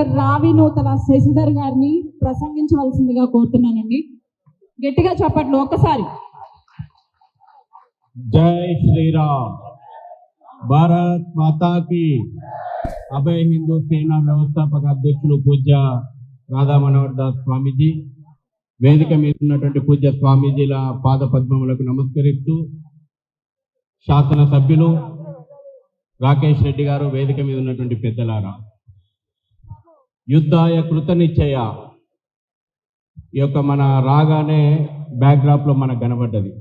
Doctor రావి నూతల శశిధర్ గారిని ప్రసంగించవలసిందిగా కోరుతున్నానండి. గట్టిగా చెప్పట్లు ఒక్కసారి. జై శ్రీరామ్. భారత్ మాతాకి. అభయ హిందూ సేనా వ్యవస్థాపక అధ్యక్షులు పూజ్య రాధా మనోహర్ దాస్ స్వామీజీ వేదిక మీద ఉన్నటువంటి పూజ్య స్వామీజీల పాద పద్మములకు నమస్కరిస్తూ శాసన సభ్యులు రాకేష్ రెడ్డి గారు వేదిక మీద ఉన్నటువంటి పెద్దలారా. యుద్ధాయ కృతనిశ్చయ. ఈ యొక్క మన రాగానే బ్యాక్డ్రాప్లో మనకు కనబడ్డది.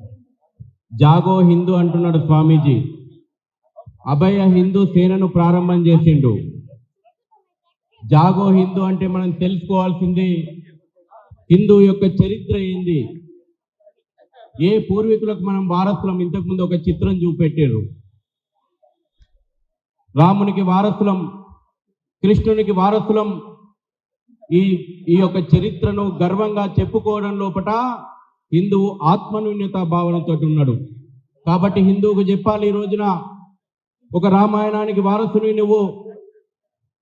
జాగో హిందూ అంటున్నాడు స్వామీజీ. అభయ హిందూ సేనను ప్రారంభం చేసిండు. జాగో హిందూ అంటే మనం తెలుసుకోవాల్సింది హిందూ యొక్క చరిత్ర ఏంది? ఏ పూర్వీకులకు మనం వారసులం? ఇంతకుముందు ఒక చిత్రం చూపెట్టారు రామునికి వారసులం కృష్ణునికి వారసులం. ఈ ఈ యొక్క చరిత్రను గర్వంగా చెప్పుకోవడం లోపట హిందువు ఆత్మన్యూన్యత భావనతో ఉన్నాడు. కాబట్టి హిందువుకు చెప్పాలి ఈ రోజున ఒక రామాయణానికి వారసుని నువ్వు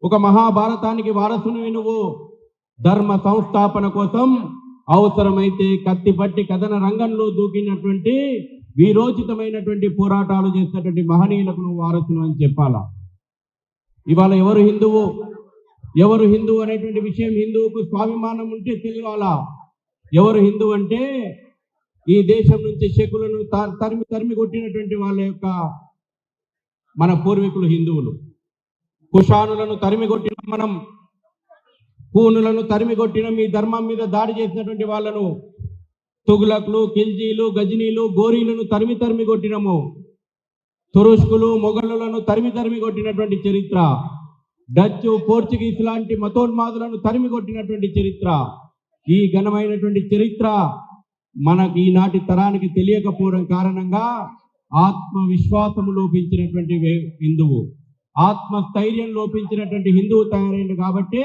ఒక మహాభారతానికి వారసుని నువ్వు ధర్మ సంస్థాపన కోసం అవసరమైతే కత్తి పట్టి కథన రంగంలో దూకినటువంటి వీరోచితమైనటువంటి పోరాటాలు చేసినటువంటి మహనీయులకు నువ్వు వారసును అని చెప్పాలా? ఇవాళ ఎవరు హిందువు? ఎవరు హిందువు అనేటువంటి విషయం హిందువుకు స్వాభిమానం ఉంటే తెలియాలా? ఎవరు హిందువు అంటే ఈ దేశం నుంచి శకులను త- తరిమి తరిమి కొట్టినటువంటి వాళ్ళ యొక్క మన పూర్వీకులు హిందువులు. కుషానులను తరిమి కొట్టిన మనం పూనులను తరిమి కొట్టిన మీ ధర్మం మీద దాడి చేసినటువంటి వాళ్ళను తుగులకులు కిల్జీలు గజనీలు గోరీలను తరిమి తరిమి కొట్టినము. తురుష్కులు మొఘలులను తరిమి తరిమి కొట్టినటువంటి చరిత్ర. డచ్ పోర్చుగీస్ లాంటి మతోన్మాదులను తరిమి కొట్టినటువంటి చరిత్ర. ఈ ఘనమైనటువంటి చరిత్ర మనకి ఈనాటి తరానికి తెలియకపోవడం కారణంగా ఆత్మవిశ్వాసము లోపించినటువంటి హిందువు. ఆత్మస్థైర్యం లోపించినటువంటి హిందువు తయారైంది కాబట్టి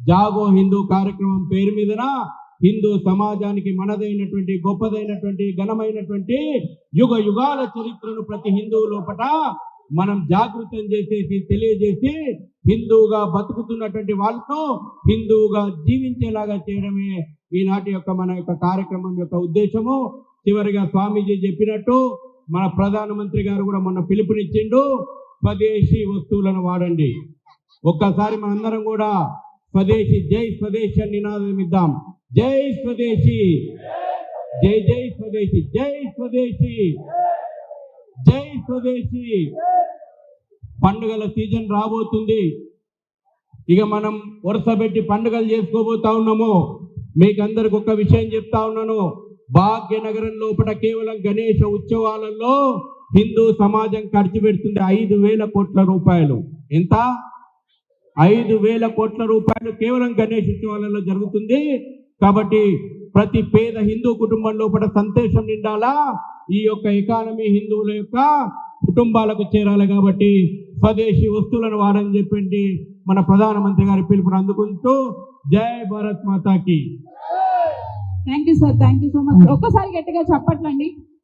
జాగో హిందూ కార్యక్రమం పేరు మీదన హిందూ సమాజానికి మనదైనటువంటి గొప్పదైనటువంటి ఘనమైనటువంటి యుగ యుగాల చరిత్రను ప్రతి హిందువు లోపట మనం జాగృతం చేసేసి తెలియజేసి హిందువుగా బతుకుతున్నటువంటి వాళ్ళతో హిందువుగా జీవించేలాగా చేయడమే ఈనాటి యొక్క మన యొక్క కార్యక్రమం యొక్క ఉద్దేశము. చివరిగా స్వామీజీ చెప్పినట్టు మన ప్రధానమంత్రి గారు కూడా మొన్న పిలుపునిచ్చిండు స్వదేశీ వస్తువులను వాడండి. ఒక్కసారి మనందరం కూడా స్వదేశీ జై స్వదేశ నినాదం ఇద్దాం. జై స్వదేశీ. జై జై స్వదేశీ జై స్వదేశీ. జై స్వదేశీ. పండుగల సీజన్ రాబోతుంది. ఇక మనం వరుస పెట్టి పండుగలు చేసుకోబోతా ఉన్నాము. మీకు అందరికి ఒక విషయం చెప్తా ఉన్నాను. భాగ్యనగరం లోపల కేవలం గణేష ఉత్సవాలలో హిందూ సమాజం ఖర్చు పెడుతుంది ఐదు వేల కోట్ల రూపాయలు. ఎంత? ఐదు వేల కోట్ల రూపాయలు కేవలం గణేష్ ఉత్సవాలలో జరుగుతుంది. కాబట్టి ప్రతి పేద హిందూ కుటుంబం లోపల సంతోషం నిండాలా? ఈ యొక్క ఎకానమీ హిందువుల యొక్క కుటుంబాలకు చేరాలి కాబట్టి స్వదేశీ వస్తువులను వాడని చెప్పండి మన ప్రధానమంత్రి గారి పిలుపుని అందుకుంటూ జై భారత్ మాతాకి. Thank you sir thank you so much ఒక్కసారి గట్టిగా చెప్పట్లండి.